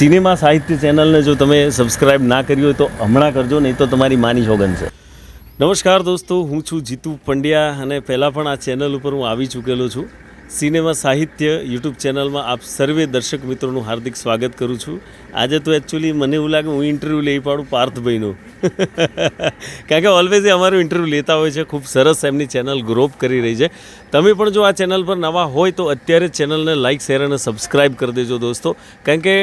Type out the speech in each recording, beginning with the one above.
Cinema સાહિત્ય ચેનલને જો તમે સબસ્ક્રાઇબ ના કરી હોય તો હમણાં કરજો, નહીં તો તમારી માની છોગન છે. નમસ્કાર દોસ્તો, હું છું જીતુ પંડ્યા અને પહેલાં પણ આ ચેનલ ઉપર હું આવી ચૂકેલો છું. સિનેમા સાહિત્ય યુટ્યુબ ચેનલમાં આપ સર્વે દર્શક મિત્રોનું હાર્દિક સ્વાગત કરું છું. આજે તો એકચ્યુઅલી મને એવું લાગે હું ઇન્ટરવ્યૂ લઈ પાડું પાર્થભાઈનું કારણ કે ઓલવેઝ એ અમારું ઇન્ટરવ્યૂ લેતા હોય છે, ખૂબ સરસ એમની ચેનલ ગ્રોપ કરી રહી છે. તમે પણ જો આ ચેનલ પર નવા હોય તો અત્યારે ચેનલને લાઇક શેર અને સબસ્ક્રાઇબ કરી દેજો દોસ્તો. કારણ કે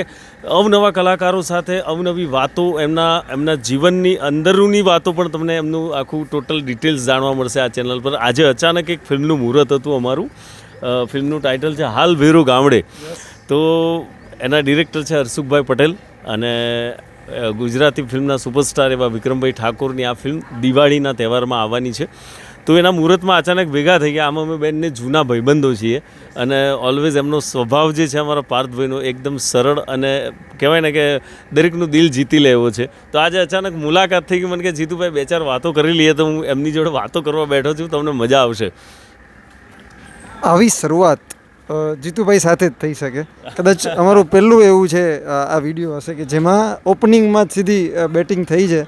અવનવા કલાકારો સાથે અવનવી વાતો, એમના એમના જીવનની અંદરૂની વાતો પણ તમને એમનું આખું ટોટલ ડિટેલ્સ જાણવા મળશે આ ચેનલ પર. આજે અચાનક એક ફિલ્મનું મુહૂર્ત હતું અમારું. ફિલ્મનું ટાઇટલ છે હાલ ભેરુ ગામડે. તો એના ડિરેક્ટર છે હર્ષુખભાઈ પટેલ અને ગુજરાતી ફિલ્મના સુપરસ્ટાર એવા વિક્રમભાઈ ઠાકોરની આ ફિલ્મ દિવાળીના તહેવારમાં આવવાની છે. તો એના મુહૂર્તમાં અચાનક ભેગા થઈ ગયા. આમાં અમે બેનને જૂના ભાઈબંધો છીએ અને ઓલવેઝ એમનો સ્વભાવ જે છે અમારા પાર્થભાઈનો એકદમ સરળ અને કહેવાય ને કે દરેકનું દિલ જીતી લે એવો છે. તો આજે અચાનક મુલાકાત થઈ ગઈ. મને કે જીતુભાઈ બે ચાર વાતો કરી લઈએ તો હું એમની જોડે વાતો કરવા બેઠો છું. તમને મજા આવશે. આવી શરૂઆત જીતુભાઈ સાથે જ થઈ શકે. કદાચ અમારું પહેલું એવું છે આ વીડિયો હશે કે જેમાં ઓપનિંગમાં જ સીધી બેટિંગ થઈ છે.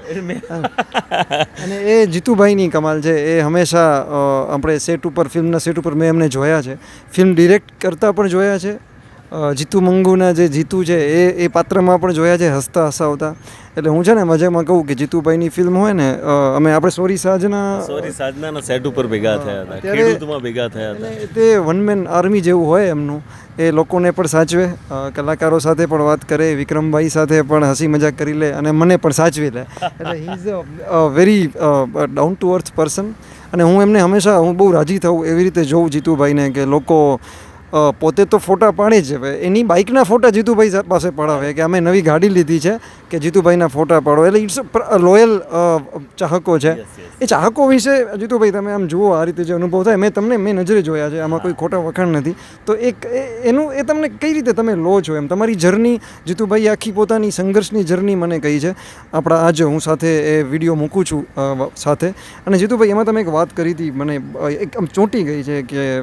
અને એ જીતુભાઈની કમાલ છે. એ હંમેશા આપણે સેટ ઉપર ફિલ્મના સેટ ઉપર મેં એમને જોયા છે. ફિલ્મ ડિરેક્ટ કરતાં પણ જોયા છે. જીતુ મંગુના જે જીતુ છે એ એ પાત્રમાં પણ જોયા છે હસતા હસાવતા. એટલે હું છે ને મજામાં કહું કે જીતુભાઈની ફિલ્મ હોય ને અમે આપણે સોરી સાજના સોરી સાજનાના સેટ ઉપર ભેગા થયા હતા ખેડૂતમાં ભેગા થયા હતા. તે વન મેન આર્મી જેવું હોય એમનું એ લોકોને પણ સાચવે કલાકારો સાથે પણ વાત કરે વિક્રમભાઈ સાથે પણ હસી મજાક કરી લે અને મને પણ સાચવી લે. એટલે he is a very down to earth person અને હું એમને હંમેશા હું બહુ રાજી થઉં એવી રીતે જોઉં જીતુભાઈને કે લોકો પોતે તો ફોટા પાડે જ છે હવે. એની બાઇકના ફોટા જીતુભાઈ પાસે પડાવે કે અમે નવી ગાડી લીધી છે કે જીતુભાઈના ફોટા પાડો. એટલે ઇટ્સ લોયલ ચાહકો છે. એ ચાહકો વિશે જીતુભાઈ તમે આમ જુઓ આ રીતે જે અનુભવ થાય. મેં તમને મેં નજરે જોયા છે. આમાં કોઈ ખોટા વખાણ નથી. તો એક એ- એનું એ તમને કઈ રીતે તમે લો છો એમ? તમારી જર્ની જીતુભાઈ આખી પોતાની સંઘર્ષની જર્ની મને કહી છે. આપણા આજે હું સાથે એ વીડિયો મૂકું છું સાથે. અને જીતુભાઈ એમાં તમે એક વાત કરી હતી. મને એક આમ ચોંટી ગઈ છે કે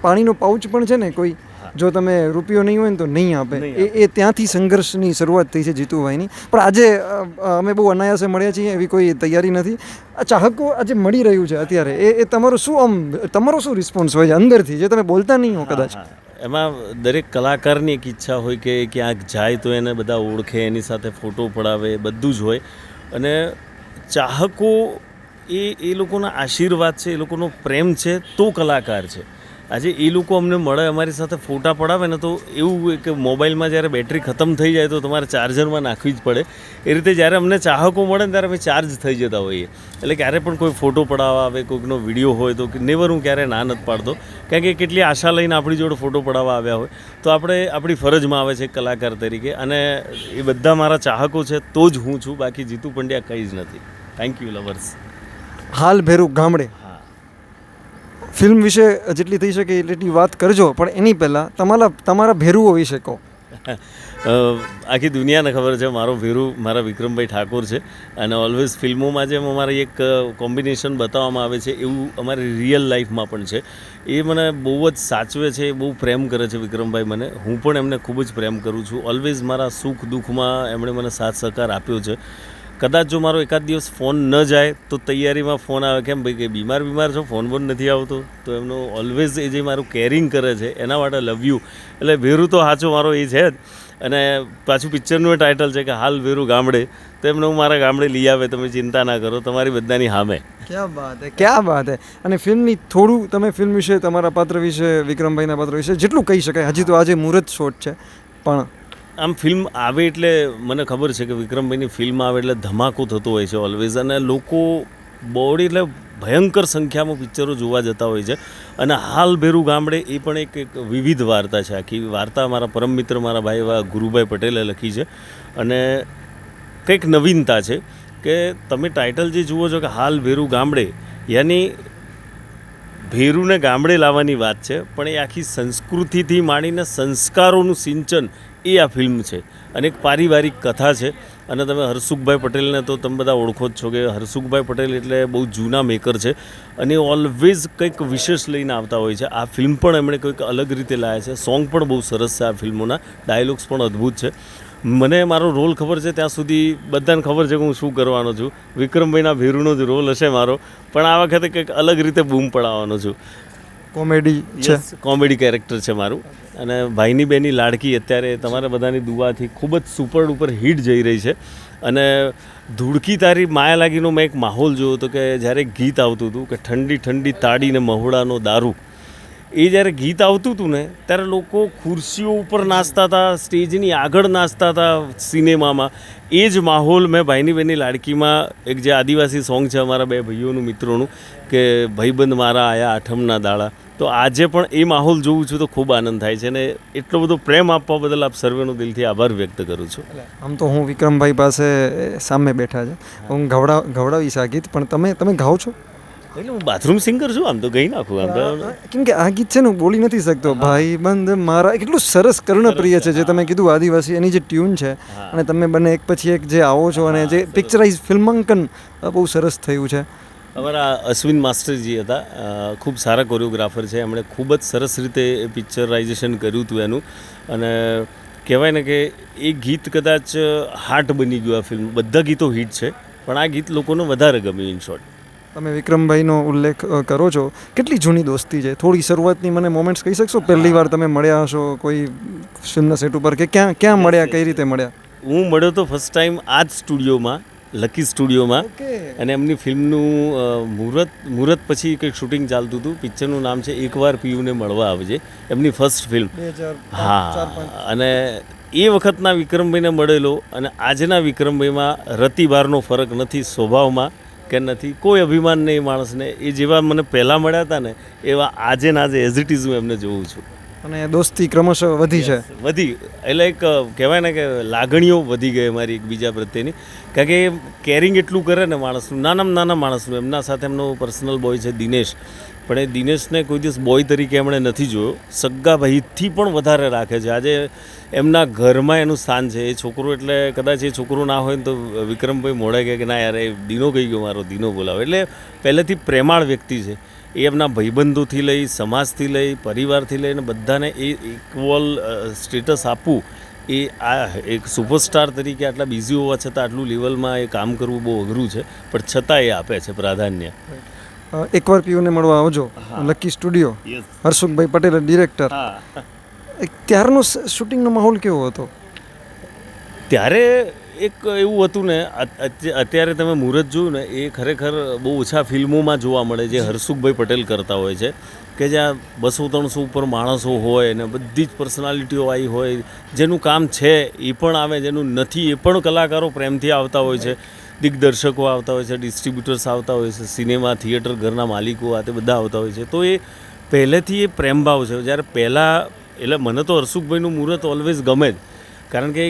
પાણીનો પાઉચ પણ છે ને કોઈ જો તમે રૂપિયો નહીં હોય ને તો નહીં આપે. એ એ ત્યાંથી સંઘર્ષની શરૂઆત થઈ છે જીતુભાઈની. પણ આજે અમે બહુ અનાયાસે મળ્યા છીએ એવી કોઈ તૈયારી નથી. આ ચાહકો આજે મળી રહ્યું છે અત્યારે. એ એ તમારો શું આમ તમારો શું રિસ્પોન્સ હોય છે અંદરથી જે તમે બોલતા નહીં હો કદાચ? એમાં દરેક કલાકારની એક ઈચ્છા હોય કે ક્યાંક જાય તો એને બધા ઓળખે એની સાથે ફોટો પડાવે બધું જ હોય. અને ચાહકો એ એ લોકોના આશીર્વાદ છે એ લોકોનો પ્રેમ છે તો કલાકાર છે. આજે એ લોકો અમને મળે, અમારી સાથે ફોટા પડાવે ને તો એવું કે મોબાઈલમાં જ્યારે બેટરી ખતમ થઈ જાય તો તમારે ચાર્જરમાં નાખવી જ પડે. એ રીતે જ્યારે અમને ચાહકો મળે ને ત્યારે અમે ચાર્જ થઈ જતા હોઈએ. એટલે ક્યારે પણ કોઈ ફોટો પડાવવા આવે, કોઈકનો વીડિયો હોય તો નેવર હું ક્યારે ના નથી પાડતો. કારણ કે કેટલી આશા લઈને આપણી જોડે ફોટો પડાવવા આવ્યા હોય. તો આપણે આપણી ફરજમાં આવે છે કલાકાર તરીકે અને એ બધા મારા ચાહકો છે તો જ હું છું, બાકી જીતુ પંડ્યા કંઈ જ નથી. થેન્ક યુ લવર્સ હાલ ભેરું ગામડે. ફિલ્મ વિશે જેટલી થઈ શકે એટલી વાત કરજો, પણ એની પહેલાં તમારા તમારા ભેરુઓ વિશે કહો. આખી દુનિયાને ખબર છે, મારો ભેરુ મારા વિક્રમભાઈ ઠાકોર છે, અને ઓલવેઝ ફિલ્મોમાં જેમ અમારી એક કોમ્બિનેશન બતાવવામાં આવે છે, એવું અમારી રિયલ લાઈફમાં પણ છે. એ મને બહુ જ સાચવે છે, બહુ પ્રેમ કરે છે વિક્રમભાઈ મને. હું પણ એમને ખૂબ જ પ્રેમ કરું છું. ઓલવેઝ મારા સુખ દુઃખમાં એમણે મને સાથ સહકાર આપ્યો છે. કદાચ જો મારો એકાદ દિવસ ફોન ન જાય, તો તૈયારીમાં ફોન આવે. કેમ ભાઈ, કે બીમાર બીમાર છો, ફોન બોન નથી આવતો. તો એમનો ઓલવેઝ એ જે મારું કેરિંગ કરે છે, એના માટે લવ યુ એટલે વેરુ તો સાચો મારો એ છે જ. અને પાછું પિક્ચરનું ટાઇટલ છે કે હાલ વેરુ ગામડે. તો એમને હું મારા ગામડે લઈ આવે, તમે ચિંતા ના કરો, તમારી બધાની સામે ક્યાં વાત હે, ક્યાં વાત હે. અને ફિલ્મની થોડું તમે ફિલ્મ વિશે, તમારા પાત્ર વિશે, વિક્રમભાઈના પાત્ર વિશે જેટલું કહી શકાય, હજી તો આજે મુહૂર્ત શોટ છે. પણ આમ ફિલ્મ આવે એટલે મને ખબર છે કે વિક્રમભાઈની ફિલ્મ આવે એટલે ધમાકો થતો હોય છે ઓલવેઝ અને લોકો બોડી એટલે ભયંકર સંખ્યામાં પિક્ચરો જોવા જતા હોય છે. અને હાલ ભેરું ગામડે એ પણ એક એક વિવિધ વાર્તા છે. આખી વાર્તા મારા પરમ મિત્ર મારા ભાઈ એવા ગુરુભાઈ પટેલે લખી છે. અને કંઈક નવીનતા છે કે તમે ટાઇટલ જે જુઓ છો કે હાલ ભેરું ગામડે, યાની ભેરુને ગામડે લાવવાની વાત છે, પણ એ આખી સંસ્કૃતિથી માંડીને સંસ્કારોનું સિંચન એ આ ફિલ્મ છે. અને એક પારિવારિક કથા છે. અને તમે હરસુખભાઈ પટેલને તો તમે બધા ઓળખો જ છો કે હરસુખભાઈ પટેલ એટલે બહુ જૂના મેકર છે. અને ઓલવેઝ કંઈક વિશેષ લઈને આવતા હોય છે. આ ફિલ્મ પણ એમણે કંઈક અલગ રીતે લાવ્યા છે. સોંગ પણ બહુ સરસ છે આ ફિલ્મોના. ડાયલોગ્સ પણ અદ્ભુત છે. મને મારો રોલ ખબર છે ત્યાં સુધી બધાને ખબર છે કે હું શું કરવાનો છું. વિક્રમભાઈના ભેરુનો જ રોલ હશે મારો. પણ આ વખતે કંઈક અલગ રીતે બૂમ પડાવવાનો છું. કોમેડી છે. કોમેડી કેરેક્ટર છે મારું. અને ભાઈની બેની લાડકી અત્યારે તમારા બધાની દુવાથી ખૂબ જ સુપર ઉપર હિટ જઈ રહી છે. અને ધૂળકી તારી માયા લાગીનો મેં એક માહોલ જોયો હતો કે જ્યારે ગીત આવતું હતું કે ઠંડી ઠંડી તાડીને મહુડાનો દારૂ. એ જ્યારે ગીત આવતું હતું ને, ત્યારે લોકો ખુરશીઓ ઉપર નાચતા હતા, સ્ટેજની આગળ નાચતા હતા સિનેમામાં. એ જ માહોલ મેં ભાઈની બેની લાડકીમાં, એક જે આદિવાસી સોંગ છે અમારા બે ભાઈઓનું મિત્રોનું, કે ભાઈબંધ મારા આયા આઠમના દાડા. તો આજે પણ એ માહોલ જોઉં છું તો ખૂબ આનંદ થાય છે અને એટલો બધો પ્રેમ આપવા બદલ આપ સર્વેનો દિલથી આભાર વ્યક્ત કરું છું. આમ તો હું વિક્રમભાઈ પાસે સામે બેઠા છે. હું ગવડા ગવડાવીશ આ ગીત પણ તમે તમે ગાઓ છો? એટલે હું બાથરૂમ સિંગર છું આમ તો ગઈ નાખું આમ કેમ કે આ ગીત છે ને હું બોલી નથી શકતો. ભાઈ બંધ મારા કેટલું સરસ કર્ણપ્રિય છે જે તમે કીધું આદિવાસી એની જે ટ્યુન છે અને તમે બંને એક પછી એક જે આવો છો અને જે પિક્ચરાઇઝ ફિલ્માંકન બહુ સરસ થયું છે. અમારા અશ્વિન માસ્ટરજી હતા. ખૂબ સારા કોરિયોગ્રાફર છે. એમણે ખૂબ જ સરસ રીતે પિક્ચરાઇઝેશન કર્યું હતું એનું. અને કહેવાય ને કે એ ગીત કદાચ હાર્ટ બની ગયું આ ફિલ્મ બધા ગીતો હિટ છે. પણ આ ગીત લોકોને વધારે ગમ્યું ઇન શોર્ટ તમે વિક્રમભાઈનો ઉલ્લેખ કરો છો. કેટલી જૂની દોસ્તી છે? થોડી શરૂઆતની મને મોમેન્ટ્સ કહી શકશો? પહેલી વાર તમે મળ્યા હશો કોઈ ફિલ્મના સેટ ઉપર? કે ક્યાં ક્યાં મળ્યા? કઈ રીતે મળ્યા? હું મળ્યો તો ફર્સ્ટ ટાઈમ આ જ સ્ટુડિયોમાં લકી સ્ટુડિયોમાં. અને એમની ફિલ્મનું મુહૂર્ત મુહૂર્ત પછી કંઈક શૂટિંગ ચાલતું હતું. પિક્ચરનું નામ છે એકવાર પીયુને મળવા આવજે. એમની ફર્સ્ટ ફિલ્મ. હા. અને એ વખતના વિક્રમભાઈને મળેલો અને આજના વિક્રમભાઈમાં રતિબારનો ફરક નથી સ્વભાવમાં કે નથી. કોઈ અભિમાન નહીં માણસને. એ જેવા મને પહેલાં મળ્યા હતા ને એવા આજે ને આજે એઝ ઇટ ઇઝ હું એમને જોઉં છું. અને દોસ્તી ક્રમશઃ વધી છે. વધી. એટલે એક કહેવાય ને કે લાગણીઓ વધી ગઈ મારી એકબીજા પ્રત્યેની. કારણ કે કેરિંગ એટલું કરે ને માણસનું. નાનામાં નાના માણસનું. એમના સાથે એમનો પર્સનલ બોય છે દિનેશ. પણ એ દિનેશને કોઈ દિવસ બોય તરીકે એમણે નથી જોયો. સગ્ગા ભાઈથી પણ વધારે રાખે છે. આજે એમના ઘરમાં એનું સ્થાન છે. એ છોકરો એટલે કદાચ એ છોકરો ના હોય ને તો વિક્રમભાઈ મોડે કે ના યાર, એ દીનો કહી ગયો મારો, દીનો બોલાવે. એટલે પહેલેથી પ્રેમાળ વ્યક્તિ છે. એમના ભાઈબંધોથી લઈ સમાજથી લઈ પરિવારથી લઈને બધાને એ ઇક્વલ સ્ટેટસ આપવું એ આ એક સુપરસ્ટાર તરીકે આટલા બિઝી હોવા છતાં આટલું લેવલમાં એ કામ કરવું બહુ અઘરું છે. પણ છતાં એ આપે છે પ્રાધાન્ય. એકવાર પીયુને મળવા આવજો. Lucky studio. Harsukhbhai Patel director ત્યારનો શૂટિંગનો માહોલ કેવો હતો? ત્યારે એક એવું હતું ને અત- અત- અત્યારે તમે મુહૂર્ત જોયું ને એ ખરેખર બહુ ઓછા ફિલ્મોમાં જોવા મળે જે હર્ષુખભાઈ પટેલ કરતા હોય છે કે જ્યાં બસો ત્રણસો ઉપર માણસો હોય ને બધી જ પર્સનાલિટીઓ આવી હોય જેનું કામ છે એ પણ આવે જેનું નથી એ પણ કલાકારો પ્રેમથી આવતા હોય છે. દિગ્દર્શકો આવતા હોય છે ડિસ્ટ્રીબ્યુટર્સ આવતા હોય છે સિનેમા થિયેટર ઘરના માલિકો આ તે બધા આવતા હોય છે. તો એ પહેલેથી એ પ્રેમભાવ છે. જ્યારે પહેલાં એટલે મને તો હર્ષુખભાઈનું મુહૂર્ત ઓલવેઝ ગમે જ. કારણ કે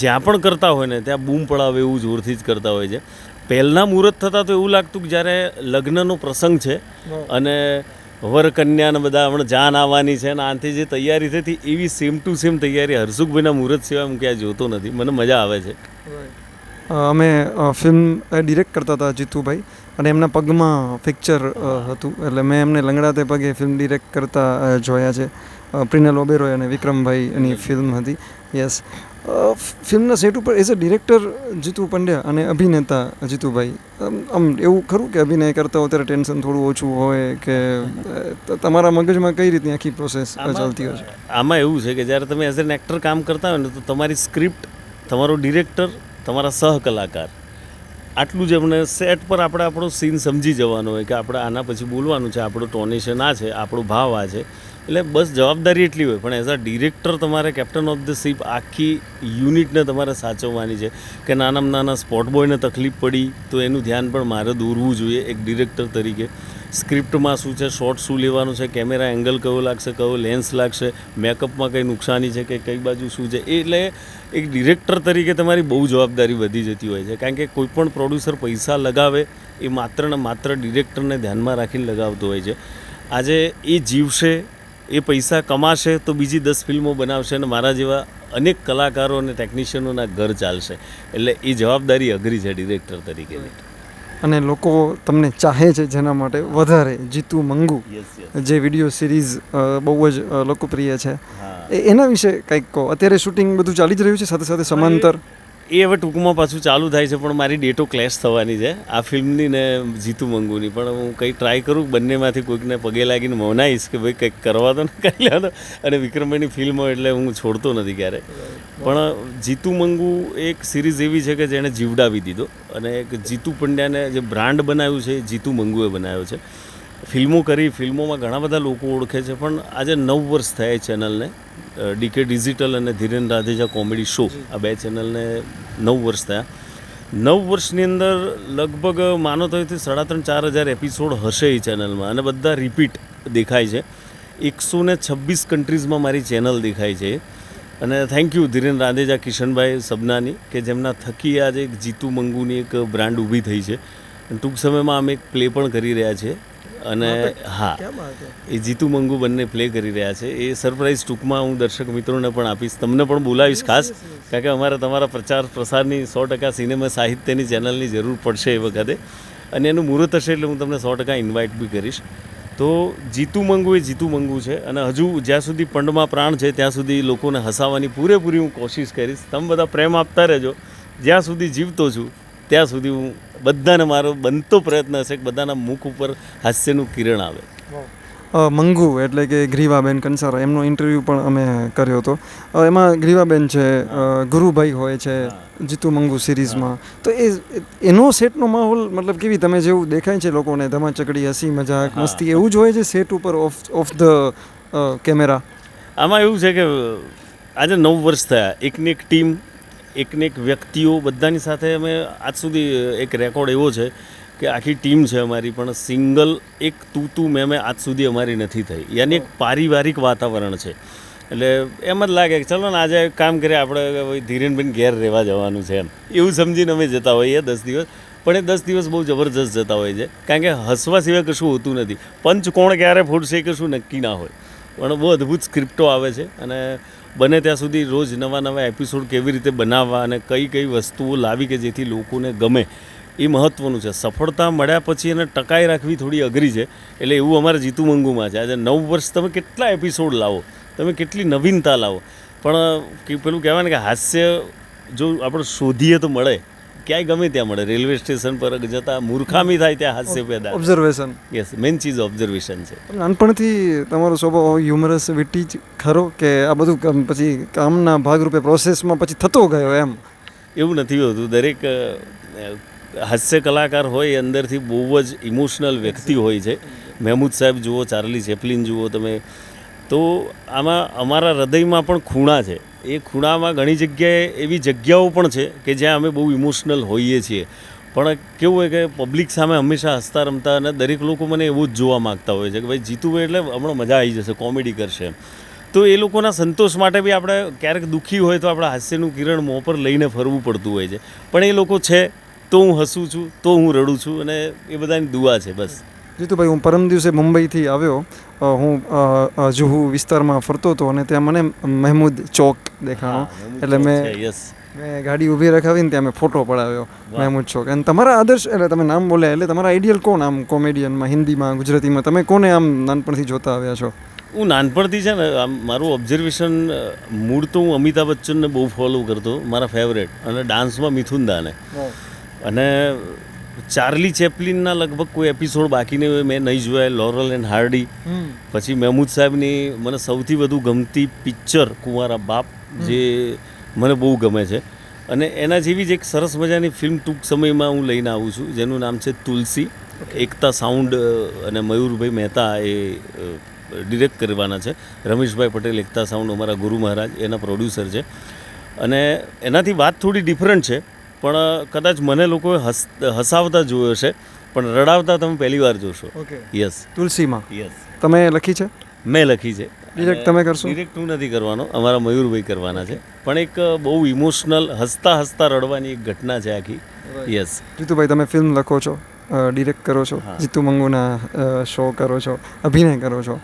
જ્યાં પણ કરતા હોય ને ત્યાં બૂમ પડાવે એવું જોરથી જ કરતા હોય છે. પહેલાં મુહૂર્ત થતાં તો એવું લાગતું કે જ્યારે લગ્નનો પ્રસંગ છે અને વર કન્યાને બધા હમણાં જાન આવવાની છે અને આનાથી જે તૈયારી થતી એવી સેમ ટુ સેમ તૈયારી હર્ષુખભાઈના મુહૂર્ત સિવાય હું ક્યાંય જોતો નથી. મને મજા આવે છે. અમે ફિલ્મ ડિરેક્ટ કરતા હતા જીતુભાઈ અને એમના પગમાં ફિક્ચર હતું. એટલે મેં એમને લંગડાતે પગે ફિલ્મ ડિરેક્ટ કરતા જોયા છે. પ્રિનલ ઓબેરોય અને વિક્રમભાઈ એની ફિલ્મ હતી. યસ ફિલ્મના સેટ ઉપર as a director Jitu Pandya અને અભિનેતા જીતુભાઈ આમ એવું ખરું કે અભિનય કરતા હો ત્યારે ટેન્શન થોડું ઓછું હોય કે તમારા મગજમાં કઈ રીતની આખી પ્રોસેસ ચાલતી હોય છે? આમાં એવું છે કે જ્યારે તમે એઝ એન એક્ટર કામ કરતા હોય ને તો તમારી સ્ક્રિપ્ટ તમારો ડિરેક્ટર તમારા સહકલાકાર આટલું જ એમને સેટ પર આપણે આપણો સીન સમજી જવાનો હોય કે આપણે આના પછી બોલવાનું છે આપણું ટોનેશન આ છે આપણો ભાવ આ છે. એટલે બસ જવાબદારી એટલી હોય, પણ એઝ અ ડિરેક્ટર તમારે કેપ્ટન ઓફ ધ શિપ આખી યુનિટને તમારે સાચવવાની છે કે નાનામાં નાના સ્પોટ બોયને તકલીફ પડી તો એનું ધ્યાન પણ મારે દોરવું જોઈએ એક ડિરેક્ટર તરીકે. સ્ક્રિપ્ટમાં શું છે શોર્ટ શું લેવાનું છે કેમેરા એંગલ કયો લાગશે, કયો લેન્સ લાગશે મેકઅપમાં કંઈ નુકસાની છે કે કઈ બાજુ શું છે, એટલે એક ડિરેક્ટર તરીકે તમારી બહુ જવાબદારી વધી જતી હોય છે. કારણ કે કોઈપણ પ્રોડ્યુસર પૈસા લગાવે, એ માત્ર ને માત્ર ડિરેક્ટરને ધ્યાનમાં રાખીને લગાવતો હોય છે. આજે એ જીવશે એ પૈસા કમાશે તો બીજી દસ ફિલ્મો બનાવશે અને મારા જેવા અનેક કલાકારો અને ટેકનિશિયનોના ઘર ચાલશે. એટલે એ જવાબદારી અઘરી છે ડિરેક્ટર તરીકેની. અને લોકો તમને ચાહે છે જેના માટે વધારે જીતુ મંગુ જે વીડિયો સિરીઝ બહુ જ લોકપ્રિય છે. એના વિશે કંઈક કહો. અત્યારે શૂટિંગ બધું ચાલી જ રહ્યું છે સાથે સાથે સમાંતર? એ હવે ટૂંકમાં પાછું ચાલુ થાય છે, પણ મારી ડેટો ક્લેશ થવાની છે. આ ફિલ્મની ને જીતુ મંગુની, પણ હું કંઈ ટ્રાય કરું, બંનેમાંથી કોઈકને પગે લાગીને મનાવીશ કે ભાઈ કંઈક કરવા તો ને કરી દો અને વિક્રમભાઈની ફિલ્મ એટલે હું છોડતો નથી ક્યારે પણ જીતુ મંગુ એક સિરીઝ એવી છે કે જેણે જીવડાવી દીધો. અને એક જીતુ પંડ્યાને જે બ્રાન્ડ બનાવ્યું છે એ જીતુ મંગુએ બનાવ્યો છે. ફિલ્મો કરી, ફિલ્મોમાં ઘણા બધા લોકો ઓળખે છે, પણ આજે નવ વર્ષ થયા ચેનલને ડીકે ડિજિટલ અને ધીરેન રાધેજા કોમેડી શો આ બે ચેનલને નવ વર્ષ થયા. નવ વર્ષની અંદર લગભગ માનો તો અહીંથી સાડા ત્રણ ચાર હજાર એપિસોડ હશે એ ચેનલમાં અને બધા રિપીટ દેખાય છે. એકસો ને છવ્વીસ કન્ટ્રીઝમાં મારી ચેનલ દેખાય છે. અને થેન્ક યુ ધીરેન રાધેજા કિશનભાઈ સબનાની કે જેમના થકી આજે એક જીતુ મંગુની એક બ્રાન્ડ ઊભી થઈ છે. ટૂંક સમયમાં અમે એક પ્લે પણ કરી રહ્યા છીએ અને હા એ જીતુ મંગુ બંને પ્લે કરી રહ્યા છે. એ સરપ્રાઈઝ ટૂંકમાં હું દર્શક મિત્રોને પણ આપીશ. તમને પણ બોલાવીશ ખાસ કારણ કે અમારે તમારા પ્રચાર પ્રસારની સો ટકા સિનેમા સાહિત્યની ચેનલની જરૂર પડશે એ વખતે. અને એનું મુહૂર્ત હશે એટલે હું તમને સો ટકા ઇન્વાઇટ બી કરીશ. તો જીતુ મંગુ એ જીતુ મંગુ છે અને હજુ જ્યાં સુધી પંડમાં પ્રાણ છે ત્યાં સુધી લોકોને હસાવવાની પૂરેપૂરી હું કોશિશ કરીશ. તમે બધા પ્રેમ આપતા રહેજો. જ્યાં સુધી જીવતો છું ત્યાં સુધી હું બધાને મારો બનતો પ્રયત્ન હશે કે બધાના મુખ ઉપર હાસ્યનું કિરણ આવે. મંગુ એટલે કે ગ્રીવાબેન કંસારા એમનો ઇન્ટરવ્યૂ પણ અમે કર્યો હતો. એમાં ગ્રીવાબેન છે ગુરુભાઈ હોય છે જીતુ મંગુ સિરીઝમાં. તો એ એનો સેટનો માહોલ મતલબ કેવી? તમે જેવું દેખાય છે લોકોને ધમાચકડી હસી મજાક મસ્તી એવું જ હોય છે સેટ ઉપર ઓફ ઓફ ધ કેમેરા આમાં એવું છે કે આજે નવ વર્ષ થયા. એકની એક ટીમ એકને એક વ્યક્તિઓ બધાની સાથે અમે આજ સુધી એક રેકોર્ડ એવો છે કે આખી ટીમ છે અમારી, પણ સિંગલ એક તું તું મેં મેં આજ સુધી અમારી નથી થઈ. યાની એક પારિવારિક વાતાવરણ છે. એટલે એમ જ લાગે કે ચલો ને આજે કામ કરીએ, આપણે ધીરેનભાઈ ઘેર રહેવા જવાનું છે એમ. એવું સમજીને અમે જતા હોઈએ દસ દિવસ. પણ એ દસ દિવસ બહુ જબરજસ્ત જતા હોય છે. કારણ કે હસવા સિવાય કશું હોતું નથી. પંચ કોણ ક્યારે ફૂટશે કે કશું નક્કી ના હોય. પણ બહુ અદ્ભુત સ્ક્રિપ્ટો આવે છે અને બને ત્યાં સુધી રોજ નવા નવા એપિસોડ કેવી રીતે બનાવવા અને કઈ કઈ વસ્તુઓ લાવી કે જેથી લોકોને ગમે એ મહત્ત્વનું છે. સફળતા મળ્યા પછી એને ટકાઈ રાખવી થોડી અઘરી છે. એટલે એવું અમારે જીતુ મંગુમાં છે. આજે નવ વર્ષ તમે કેટલા એપિસોડ લાવો? તમે કેટલી નવીનતા લાવો? પણ પેલું કહેવાય ને કે હાસ્ય જો આપણે શોધીએ તો મળે. ક્યાંય ગમે ત્યાં મળે. રેલવે સ્ટેશન પર જતાં મૂર્ખામી થાય ત્યાં હાસ્ય પેદા. ઓબ્ઝર્વેશન યસ મેઇન ચીઝ ઓબ્ઝર્વેશન છે. નાનપણથી તમારો સ્વભાવ હ્યુમરસ વિટી જ ખરો કે આ બધું પછી કામના ભાગરૂપે પ્રોસેસમાં પછી થતો ગયો એમ? એવું નથી હોતું. દરેક હાસ્ય કલાકાર હોય એ અંદરથી બહુ જ ઇમોશનલ વ્યક્તિ હોય છે. મહેમૂદ સાહેબ જુઓ ચાર્લી ચેપલિન જુઓ તમે તો આમાં અમારા હૃદયમાં પણ ખૂણા છે. એ ખૂણામાં ઘણી જગ્યાએ એવી જગ્યાઓ પણ છે કે જ્યાં અમે બહુ ઇમોશનલ હોઈએ છીએ. પણ કેવું હોય કે પબ્લિક સામે હંમેશા હસતા રમતા અને દરેક લોકો મને એવું જ જોવા માગતા હોય છે કે ભાઈ જીતુભાઈ એટલે હમણાં મજા આવી જશે, કોમેડી કરશે તો એ લોકોના સંતોષ માટે બી આપણે ક્યારેક દુઃખી હોય તો આપણે હાસ્યનું કિરણ મોં પર લઈને ફરવું પડતું હોય છે. પણ એ લોકો છે તો હું હસું છું, તો હું રડું છું અને એ બધાની દુઆ છે, બસ. જીતુભાઈ, હું પરમ દિવસે મુંબઈથી આવ્યો હું જુહુ વિસ્તારમાં ફરતો હતો અને ત્યાં મને મહેમૂદ ચોક દેખાણો. એટલે મેં યસ મેં ગાડી ઊભી રખાવીને ત્યાં મેં ફોટો પડાવ્યો મહેમૂદ ચોક. અને તમારા આદર્શ એટલે તમે નામ બોલ્યા એટલે તમારા આઈડિયલ કોણ આમ કોમેડિયનમાં હિન્દીમાં ગુજરાતીમાં? તમે કોને આમ નાનપણથી જોતા આવ્યા છો? હું નાનપણથી છે ને આમ મારું ઓબ્ઝર્વેશન મૂળ તો હું અમિતાભ બચ્ચનને બહુ ફોલો કરતો મારા ફેવરેટ અને ડાન્સમાં મિથુન દાને અને ચાર્લી ચેપલિનના લગભગ કોઈ એપિસોડ બાકી નહીં હોય. મેં નહીં જોયા. Laurel and Hardy. પછી મહેમૂદ સાહેબની મને સૌથી વધુ ગમતી પિક્ચર કુંવારા બાપ જે મને બહુ ગમે છે. અને એના જેવી જ એક સરસ મજાની ફિલ્મ ટૂંક સમયમાં હું લઈને આવું છું જેનું નામ છે તુલસી. એકતા સાઉન્ડ અને મયુરભાઈ મહેતા એ ડિરેક્ટ કરવાના છે. રમેશભાઈ પટેલ એકતા સાઉન્ડ અમારા ગુરુ મહારાજ એના પ્રોડ્યુસર છે. અને એનાથી વાત થોડી ડિફરન્ટ છે. પણ કદાચ મને લોકોએ હસ હસાવતા જોયો છે પણ રડાવતા તમે પહેલી વાર જોશો. ઓકે. યસ તુલસીમાં? યસ તમે લખી છે? મેં લખી છે. ડિરેક્ટ તમે કરશો? ડિરેક્ટ હું નથી કરવાનો. અમારા મયુરભાઈ કરવાના છે. પણ એક બહુ ઇમોશનલ હસતા હસતા રડવાની એક ઘટના છે આખી. યસ જીતુભાઈ તમે ફિલ્મ લખો છો ડિરેક્ટ કરો છો જીતુ મંગુના શો કરો છો અભિનય કરો છો.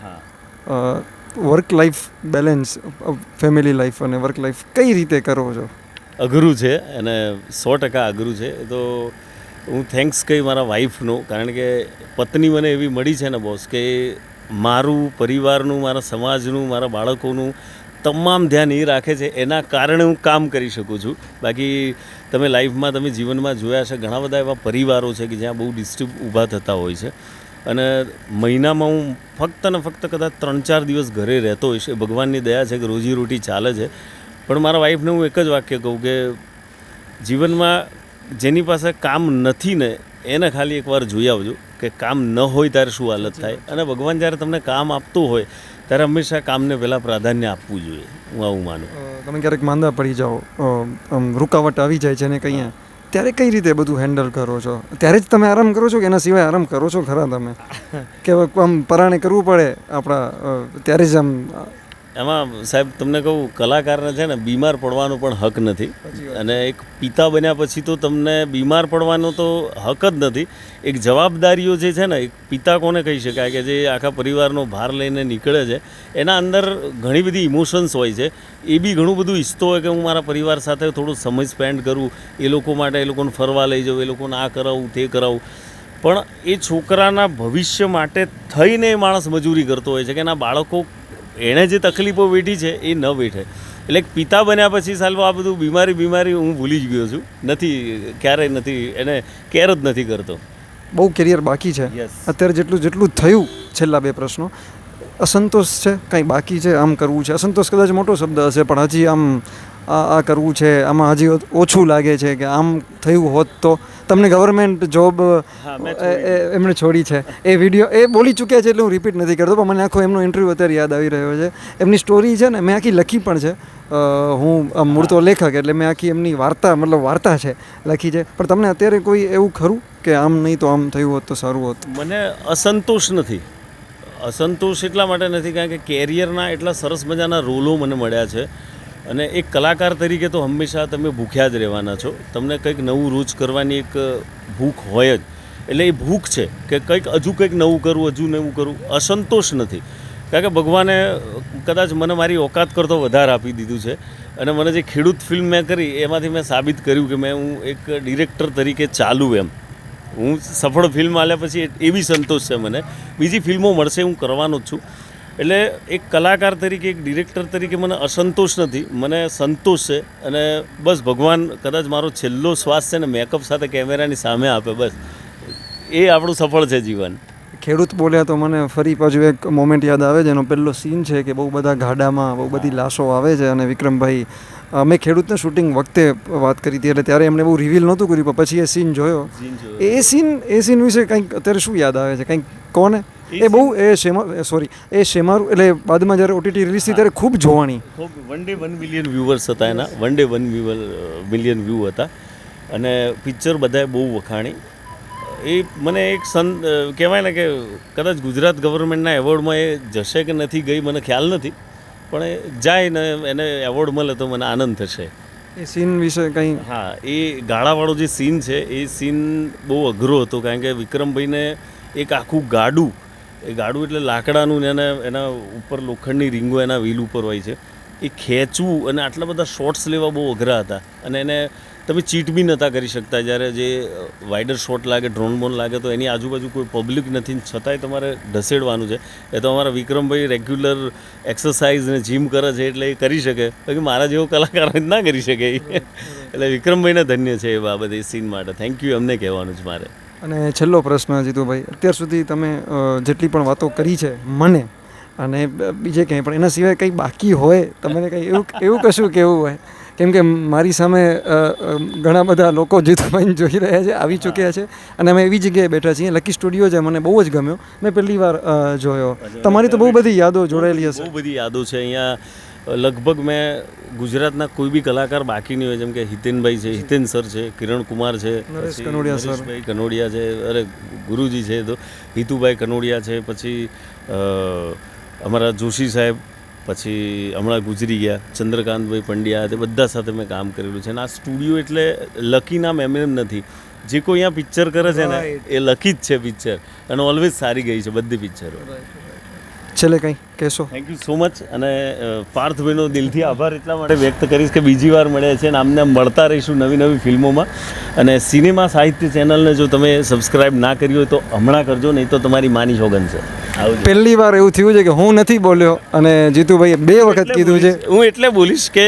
Work life balance family life અને વર્ક લાઈફ કઈ રીતે કરો છો? અઘરું છે અને સો ટકા અઘરું છે. તો હું થેન્ક્સ કહી મારા વાઈફનું કારણ કે પત્ની મને એવી મળી છે ને બોસ કે મારું પરિવારનું, મારા સમાજનું, મારા બાળકોનું તમામ ધ્યાન એ રાખે છે. એના કારણે હું કામ કરી શકું છું. બાકી તમે લાઈફમાં તમે જીવનમાં જોયા છે ઘણા બધા એવા પરિવારો છે કે જ્યાં બહુ ડિસ્ટર્બ ઊભા થતા હોય છે. અને મહિનામાં હું ફક્ત ને ફક્ત કદાચ ત્રણ ચાર દિવસ ઘરે રહેતો હોઈશ. એ ભગવાનની દયા છે કે રોજીરોટી ચાલે છે. પણ મારા વાઈફને હું એક જ વાક્ય કહું કે જીવનમાં જેની પાસે કામ નથી ને એને ખાલી એકવાર જોઈ આવજો કે કામ ન હોય ત્યારે શું હાલત થાય. અને ભગવાન જ્યારે તમને કામ આપતું હોય ત્યારે હંમેશા કામને પહેલાં પ્રાધાન્ય આપવું જોઈએ. હું આવું માનું. તમે ક્યારેક માંદા પડી જાઓ આમ રૂકાવટ આવી જાય છે ને કહીએ ત્યારે કઈ રીતે બધું હેન્ડલ કરો છો? ત્યારે જ તમે આરામ કરો છો કે એના સિવાય આરામ કરો છો ખરા તમે? કે આમ પરાણે કરવું પડે આપણા ત્યારે જ આમ એમાં સાહેબ તમને કહું કલાકારને છે ને બીમાર પડવાનો પણ હક નથી. અને એક પિતા બન્યા પછી તો તમને બીમાર પડવાનો તો હક જ નથી. એક જવાબદારીઓ જે છે ને એક પિતા કોને કહી શકાય કે જે આખા પરિવારનો ભાર લઈને નીકળે છે એના અંદર ઘણી બધી ઇમોશન્સ હોય છે. એ બી ઘણું બધું ઈચ્છતો હોય કે હું મારા પરિવાર સાથે થોડો સમય સ્પેન્ડ કરું એ લોકો માટે એ લોકોને ફરવા લઈ જાઉં એ લોકોને આ કરાવું તે કરાવું. પણ એ છોકરાના ભવિષ્ય માટે થઈને એ માણસ મજૂરી કરતો હોય છે કે એના બાળકો એણે જે તકલીફો વેઠી છે એ ન વેઠે. એટલે પિતા બન્યા પછી સાહેબ આ બધું બીમારી બીમારી હું ભૂલી જ ગયો છું. નથી ક્યારેય નથી એને કેર જ નથી કરતો. બહુ કેરિયર બાકી છે. અત્યારે જેટલું જેટલું થયું છેલ્લા બે પ્રશ્નો. અસંતોષ છે કાંઈ બાકી છે આમ કરવું છે. અસંતોષ કદાચ મોટો શબ્દ હશે પણ હજી આમ આ આ કરવું છે આમાં હજી ઓછું લાગે છે કે આમ થયું હોત તો તમને ગવર્મેન્ટ જોબ એમણે છોડી છે. એ વીડિયો એ બોલી ચૂક્યા છે એટલે હું રિપીટ નથી કરતો પણ મને આખો એમનો ઇન્ટરવ્યૂ અત્યારે યાદ આવી રહ્યો છે. એમની સ્ટોરી છે ને મેં આખી લખી પણ છે. હું મૂળતો મૂળ તો લેખક એટલે મેં આખી એમની વાર્તા મતલબ વાર્તા છે લખી છે. પણ તમને અત્યારે કોઈ એવું ખરું કે આમ નહીં તો આમ થયું હોત તો સારું હોત? મને અસંતોષ નથી. અસંતોષ એટલા માટે નથી કારણ કે કેરિયરના એટલા સરસ મજાના રોલો મને મળ્યા છે. અને એક કલાકાર તરીકે તો હંમેશા તમે ભૂખ્યા જ રહેવાના છો. તમને કંઈક નવું રોજ કરવાની એક ભૂખ હોય જ. એટલે એ ભૂખ છે કે કંઈક હજુ કંઈક નવું કરવું હજુ નવું કરવું અસંતોષ નથી. કારણ કે ભગવાને કદાચ મને મારી ઓકાત કરતો વધારે આપી દીધું છે. અને મને જે ખેડૂત ફિલ્મ મેં કરી, એમાંથી મેં સાબિત કર્યું કે મેં, હું એક ડિરેક્ટર તરીકે ચાલુ એમ. હું સફળ ફિલ્મ આલ્યા પછી એ બી સંતોષ છે મને. બીજી ફિલ્મો મળશે, હું કરવાનો જ છું. એટલે એક કલાકાર તરીકે, એક ડિરેક્ટર તરીકે મને અસંતોષ નથી. મને સંતોષ છે અને બસ ભગવાન કદાચ મારો છેલ્લો શ્વાસ છે ને મેકઅપ સાથે કેમેરાની સામે આપે બસ. એ આપણું સફળ છે જીવન. ખેડૂત બોલ્યા તો મને ફરી પાછું એક મોમેન્ટ યાદ આવે છે એનો પહેલો સીન છે કે બહુ બધા ગાડામાં બહુ બધી લાશો આવે છે અને વિક્રમભાઈ અમે ખેડૂતને શૂટિંગ વખતે વાત કરી હતી એટલે ત્યારે એમણે બહુ રિવીલ નહોતું કર્યું પણ પછી એ સીન જોયો. એ સીન એ સીન વિશે કંઈક અત્યારે શું યાદ આવે છે? કંઈક કોને? એ બહુ એ શેમા સોરી એ શેમારું એટલે બાદમાં જ્યારે ઓટીટી રિલીઝ થઈ ત્યારે ખૂબ જોવાની. ખૂબ one day one million viewers હતા એના. One day one million view હતા. અને પિક્ચર બધાએ બહુ વખાણી. એ મને એક સન કહેવાય ને કે કદાચ ગુજરાત ગવર્મેન્ટના એવોર્ડમાં એ જશે કે નથી ગઈ મને ખ્યાલ નથી. પણ એ જાય ને એને એવોર્ડ મળે તો મને આનંદ થશે. એ સીન વિશે કંઈ? હા એ ગાળાવાળો જે સીન છે એ સીન બહુ અઘરો હતો કારણ કે વિક્રમભાઈને એક આખું ગાડું એ ગાડું એટલે લાકડાનું ને એને એના ઉપર લોખંડની રીંગો એના વ્હીલ ઉપર હોય છે એ ખેંચવું અને આટલા બધા શોર્ટ્સ લેવા બહુ અઘરા હતા અને એને તમે ચીટ બી નહોતા કરી શકતા. જ્યારે જે વાઇડર શોટ લાગે ડ્રોન બોન લાગે, તો એની આજુબાજુ કોઈ પબ્લિક નથી છતાંય તમારે ઢસેડવાનું છે. એ તો અમારા વિક્રમભાઈ રેગ્યુલર એક્સરસાઇઝ ને જીમ કરે છે એટલે એ કરી શકે. બાકી મારા જેવો કલાકાર ના કરી શકે. એટલે વિક્રમભાઈને ધન્ય છે એ બાબત એ સીન માટે. થેન્ક યુ એમને કહેવાનું છે મારે. અને છેલ્લો પ્રશ્ન જીતુભાઈ, અત્યાર સુધી તમે જેટલી પણ વાતો કરી છે મને અને બીજે ક્યાંય પણ, એના સિવાય કંઈ બાકી હોય, તમને કંઈ એવું એવું કશું કેવું હોય? કેમ કે મારી સામે ઘણા બધા લોકો જીતુભાઈને જોઈ રહ્યા છે આવી ચૂક્યા છે. અને અમે એવી જગ્યાએ બેઠા છીએ લકી સ્ટુડિયો છે મને બહુ જ ગમ્યો. મેં પહેલી વાર જોયો. તમારી તો બહુ બધી યાદો જોડાયેલી હશે. બહુ બધી યાદો છે. અહીંયા લગભગ મેં ગુજરાતના કોઈ બી કલાકાર બાકી નહીં હોય જેમ કે હિતેનભાઈ છે હિતેન સર છે કિરણ કુમાર છે કનોડિયા સર. કનોડિયા છે અરે ગુરુજી છે તો હિતુભાઈ કનોડિયા છે પછી અમારા જોશી સાહેબ પછી હમણાં ગુજરી ગયા. ચંદ્રકાંતભાઈ પંડ્યા તે બધા સાથે મેં કામ કરેલું છે. અને આ સ્ટુડિયો એટલે લકી નામ એમ એમ નથી. જે કોઈ અહીંયા પિક્ચર કરે છે ને એ લકી જ છે પિક્ચર અને ઓલવેઝ સારી ગઈ છે બધી પિક્ચરો છેલ્લે કંઈ કહેશો? થેન્ક યુ સો મચ અને પાર્થભાઈનો દિલથી આભાર એટલા માટે વ્યક્ત કરીશ કે બીજી વાર મળ્યા છે અને આમને મળતા રહીશું નવી નવી ફિલ્મોમાં. અને સિનેમા સાહિત્ય ચેનલને જો તમે સબસ્ક્રાઇબ ના કરી હોય તો હમણાં કરજો નહીં તો તમારી માની સોગન છે. પહેલી વાર એવું થયું છે કે હું નથી બોલ્યો અને જીતુભાઈએ બે વખત કીધું છે. હું એટલે બોલીશ કે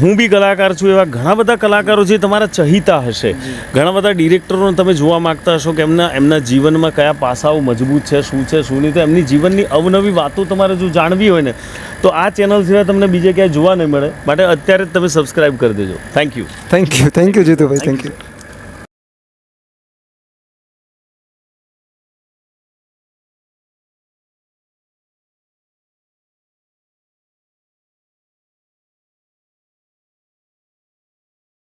હું બી કલાકાર છું એવા ઘણા બધા કલાકારો જે તમારા ચહિતા હશે. ઘણા બધા ડિરેક્ટરોને તમે જોવા માગતા હશો કે એમના એમના જીવનમાં કયા પાસાઓ મજબૂત છે શું છે શું નહીં. તો એમની જીવનની અવનવી વાતો તમારે જો જાણવી હોય ને તો આ ચેનલ સિવાય તમને બીજે ક્યાંય જોવા નહીં મળે. માટે અત્યારે જ તમે સબસ્ક્રાઇબ કરી દેજો. Thank you thank you thank you Jitubhai thank you